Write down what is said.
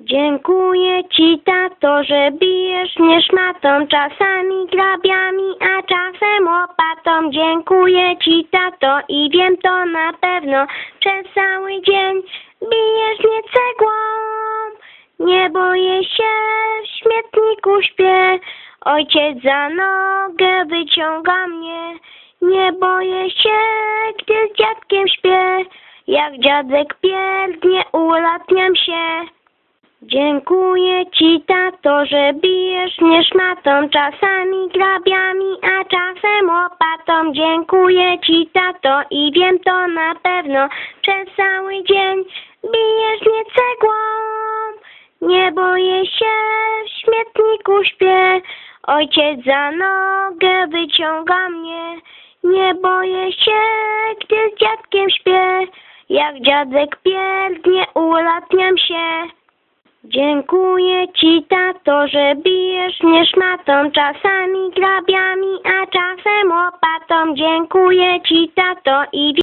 Dziękuję ci, tato, że bijesz mnie szmatą, czasami grabiami, a czasem łopatą. Dziękuję ci, tato, i wiem to na pewno, przez cały dzień bijesz mnie cegłą. Nie boję się, w śmietniku śpię, ojciec za nogę wyciąga mnie. Nie boję się, gdy z dziadkiem śpię, jak dziadek pierdnie, ulatniam się. Dziękuję ci, tato, że bijesz mnie szmatą, czasami grabiami, a czasem łopatą. Dziękuję ci, tato, i wiem to na pewno, przez cały dzień bijesz mnie cegłą. Nie boję się, w śmietniku śpię, ojciec za nogę wyciąga mnie. Nie boję się, gdy z dziadkiem śpię, jak dziadek pierdnie, ulatniam się. Dziękuję ci, tato, że bijesz mnie szmatą, czasami grabiami, a czasem łopatą. Dziękuję ci, tato, i